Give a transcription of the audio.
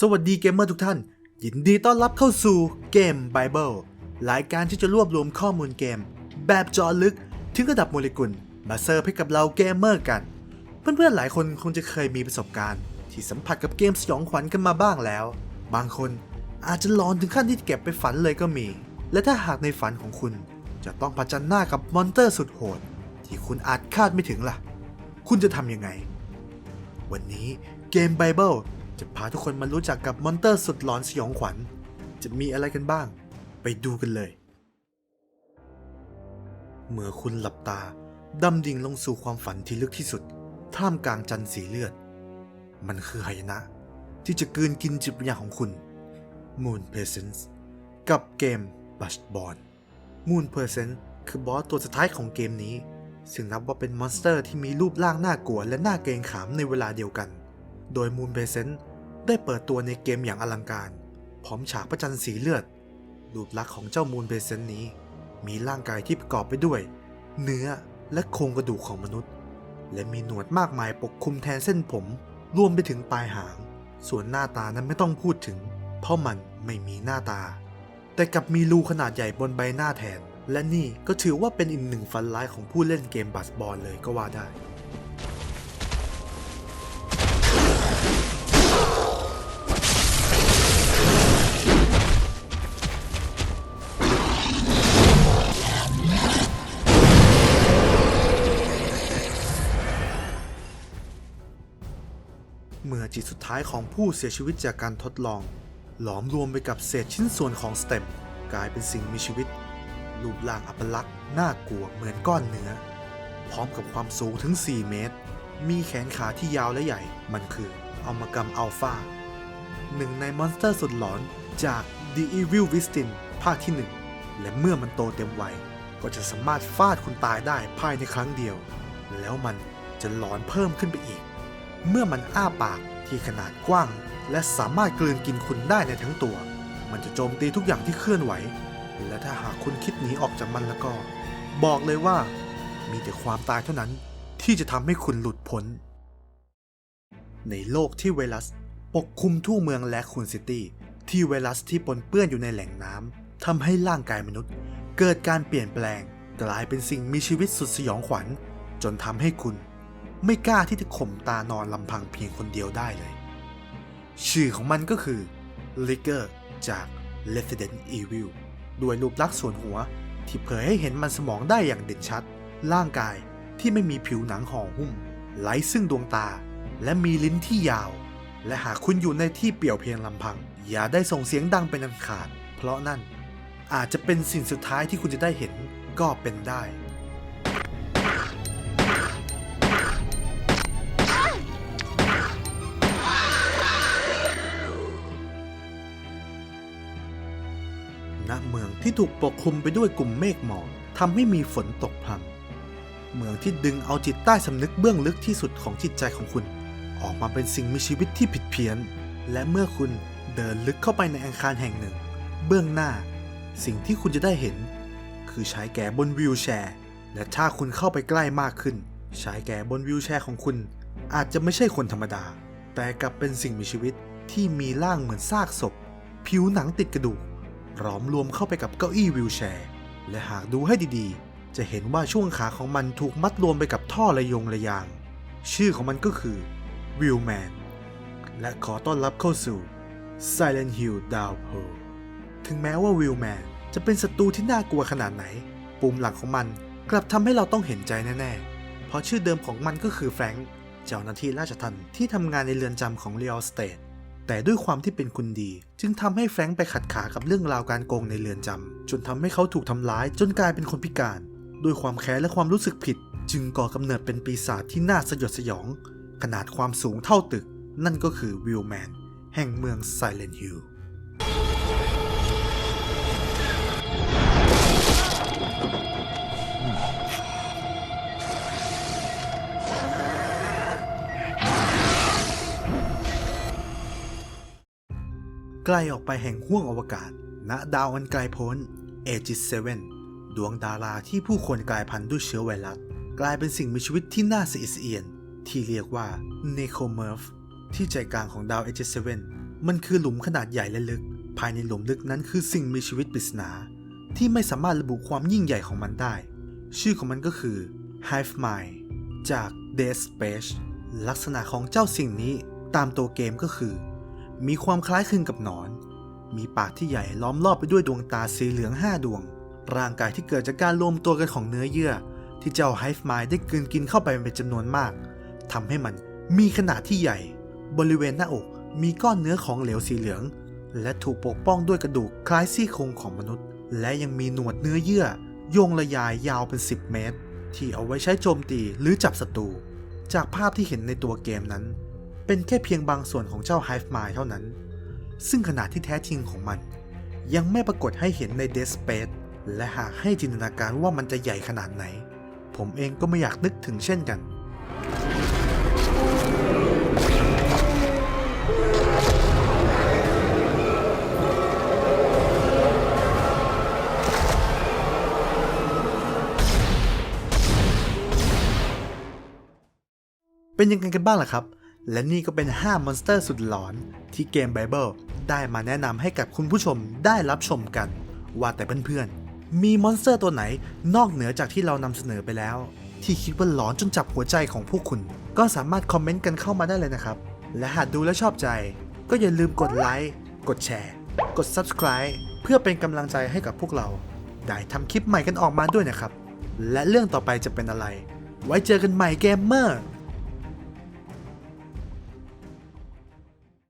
สวัสดีเกมเมอร์ทุกท่าน ยินดีต้อนรับเข้าสู่เกม Bible รายการที่จะรวบรวมข้อมูลเกม แบบเจาะลึกถึงระดับโมเลกุลมาเซิร์ให้กับเราเกมเมอร์กัน เพื่อนๆหลายคนคงจะเคยมีประสบการณ์ ที่สัมผัสกับเกมสยองขวัญกันมาบ้างแล้ว บางคนอาจจะหลอนถึงขั้นที่เก็บไปฝันเลยก็มี และถ้าหากในฝันของคุณ จะต้องผจญหน้ากับมอนเตอร์สุดโหด ที่คุณอาจคาดไม่ถึงล่ะ คุณจะทำยังไง วันนี้เกม Bible จะพาทุกคนมารู้จักกับมอนเตอร์สุดหลอนสยองขวัญ จะมีอะไรกันบ้าง ไปดูกันเลย เมื่อคุณหลับตาดำดิ่งลงสู่ความฝันที่ลึกที่สุด ท่ามกลางจันทร์สีเลือด มันคือหายนะ ที่จะกืนกินจิตวิญญาณของคุณ Moon Presence กับเกม b u s h b o r n Moon Presence คือบอสตัวสุดท้ายของเกมนี้ ซึ่งนับว่าเป็นมอนสเตอร์ที่มีรูปร่างน่ากลัวและน่าเกรงขามในเวลาเดียวกัน โดย Moon Presence ได้เปิดตัวในเกมอย่างอลังการ พร้อมฉากประจันสีเลือด รูปลักษณ์ของเจ้า Moon Presence นี้ มีร่างกายที่ประกอบไปด้วย เนื้อและโครงกระดูกของมนุษย์ และมีหนวดมากมายปกคลุมแทนเส้นผม รวมไปถึงปลายหาง ส่วนหน้าตานั้นไม่ต้องพูดถึง เพราะมันไม่มีหน้าตา แต่กลับมีรูขนาดใหญ่บนใบหน้าแทน และนี่ก็ถือว่าเป็นอีกหนึ่งฟันร้ายของผู้เล่นเกมบัสบอลเลยก็ว่าได้ อจิตสุดท้ายของผู้เสียชีวิตจากการทดลอง หลอมรวมไปกับเศษชิ้นส่วนของสเต็ม กลายเป็นสิ่งมีชีวิต รูปร่างอัปลักษณ์น่ากลัวเหมือนก้อนเนื้อ พร้อมกับความสูงถึง 4 เมตร มีแขนขาที่ยาวและใหญ่ มันคืออัลมากรัมอัลฟาหนึ่งในมอนสเตอร์สุดหลอนจาก The Evil Within ภาคที่ 1 และเมื่อมันโตเต็มวัยก็จะสามารถฟาดคุณตายได้ภายในครั้งเดียว แล้วมันจะหลอนเพิ่มขึ้นไปอีก เมื่อมันอ้าปาก ที่ขนาดกว้าง และสามารถกลืนกินคุณได้ในทั้งตัว มันจะโจมตีทุกอย่างที่เคลื่อนไหว และถ้าหากคุณคิดหนีออกจากมันแล้วก็ บอกเลยว่า มีแต่ความตายเท่านั้นที่จะทำให้คุณหลุดพ้น ในโลกที่ไวรัสปกคลุมทั่วเมืองแลคคูนซิตี้ ที่ไวรัสที่ปนเปื้อนอยู่ในแหล่งน้ำทำให้ร่างกายมนุษย์ เกิดการเปลี่ยนแปลง กลายเป็นสิ่งมีชีวิตสุดสยองขวัญ จนทำให้คุณ ไม่กล้าที่จะข่มตานอนลำพังเพียงคนเดียวได้เลย ชื่อของมันก็คือ l i g e r จาก Resident Evil ด้วยรูปลักษณ์ส่วนหัวที่เผยให้เห็นมันสมองได้อย่างเด่นชัด ร่างกายที่ไม่มีผิวหนังห่อหุ้มไร้ซึ่งดวงตา และมีลิ้นที่ยาว และหากคุณอยู่ในที่เปี่ยวเพียงลำพัง อย่าได้ส่งเสียงดังเป็นอันขาด เพราะนั่นอาจจะเป็นสิ่งสุดท้ายที่คุณจะได้เห็นก็เป็นได้ ที่ถูกปกคลุมไปด้วยกลุ่มเมฆหมอกทำให้มีฝนตกพรำเมืองที่ดึงเอาจิตใต้สำนึกเบื้องลึกที่สุดของจิตใจของคุณ ออกมาเป็นสิ่งมีชีวิตที่ผิดเพี้ยน และเมื่อคุณเดินลึกเข้าไปในอาคารแห่งหนึ่ง เบื้องหน้า สิ่งที่คุณจะได้เห็น คือชายแก่บนวีลแชร์ และถ้าคุณเข้าไปใกล้มากขึ้นชายแก่บนวีลแชร์ของคุณ อาจจะไม่ใช่คนธรรมดา แต่กลับเป็นสิ่งมีชีวิตที่มีร่างเหมือนซากศพ ผิวหนังติดกระดูก ล้อมรวมเข้าไปกับเก้าอี้วีลแชร์ และหากดูให้ดีๆ จะเห็นว่าช่วงขาของมันถูกมัดรวมไปกับท่อระยงระยาง ชื่อของมันก็คือวิลแมนและขอต้อนรับเข้าสู่ Silent Hill Downpour ถึงแม้ว่าวิลแมนจะเป็นศัตรูที่น่ากลัวขนาดไหน ปุ่มหลังของมันกลับทำให้เราต้องเห็นใจแน่ๆ เพราะชื่อเดิมของมันก็คือแฟรงค์เจ้าหน้าที่ราชทัณฑ์ที่ทำงานในเรือนจำของเรียลสเตท แต่ด้วยความที่เป็นคนดี จึงทำให้แฟรงค์ไปขัดขากับเรื่องราวการโกงในเรือนจำจนทำให้เขาถูกทำร้ายจนกลายเป็นคนพิการด้วยความแค้นและความรู้สึกผิด จึงก่อกำเนิดเป็นปีศาจที่น่าสยดสยอง ขนาดความสูงเท่าตึก นั่นก็คือวิลแมนแห่งเมืองไซเลนฮิล ไกลออกไปแห่งห้วงอวกาศ ณ ดาวอันไกลโพ้นเอจิสเซเว่นดวงดาราที่ผู้คนกลายพันธุ์ด้วยเชื้อไวรัส กลายเป็นสิ่งมีชีวิตที่น่าสะอิดสะเอียน ที่เรียกว่าเนโคเมอร์ฟที่ใจกลางของดาวเอจิสเซเว่นมันคือหลุมขนาดใหญ่และลึก ภายในหลุมลึกนั้นคือสิ่งมีชีวิตปริศนา ที่ไม่สามารถระบุความยิ่งใหญ่ของมันได้ ชื่อของมันก็คือ Hive Mind จาก Dead Space ลักษณะของเจ้าสิ่งนี้ตามตัวเกมก็คือ มีความคล้ายคลึงกับหนอน มีปากที่ใหญ่ล้อมรอบไปด้วยดวงตาสีเหลืองห้าดวง ร่างกายที่เกิดจากการรวมตัวกันของเนื้อเยื่อ ที่เจ้า Hive Mind ได้กลืนกินเข้าไปเป็นจำนวนมากทำให้มันมีขนาดที่ใหญ่ บริเวณหน้าอกมีก้อนเนื้อของเหลวสีเหลือง และถูกปกป้องด้วยกระดูกคล้ายซี่โครงของมนุษย์ และยังมีหนวดเนื้อเยื่อโยงระยายยาวเป็น 10 เมตร ที่เอาไว้ใช้โจมตีหรือจับศัตรูจากภาพที่เห็นในตัวเกมนั้น เป็นแค่เพียงบางส่วนของเจ้า Hive Mind เท่านั้น ซึ่งขนาดที่แท้จริงของมัน ยังไม่ปรากฏให้เห็นใน Dead Space และหากให้จินตนาการว่ามันจะใหญ่ขนาดไหน ผมเองก็ไม่อยากนึกถึงเช่นกัน เป็นยังไงกันบ้างล่ะครับ และนี่ก็เป็น 5 มอนสเตอร์สุดหลอนที่เกม Bible ได้มาแนะนำให้กับคุณผู้ชมได้รับชมกัน ว่าแต่เพื่อนๆ มีมอนสเตอร์ตัวไหนนอกเหนือจากที่เรานำเสนอไปแล้ว ที่คิดว่าหลอนจนจับหัวใจของพวกคุณ ก็สามารถคอมเมนต์กันเข้ามาได้เลยนะครับ และหากดูและชอบใจ ก็อย่าลืมกดไลค์กดแชร์ กด Subscribe เพื่อเป็นกำลังใจให้กับพวกเรา ได้ทำคลิปใหม่กันออกมาด้วยนะครับ และเรื่องต่อไปจะเป็นอะไร ไว้เจอกันใหม่เกมเมอร์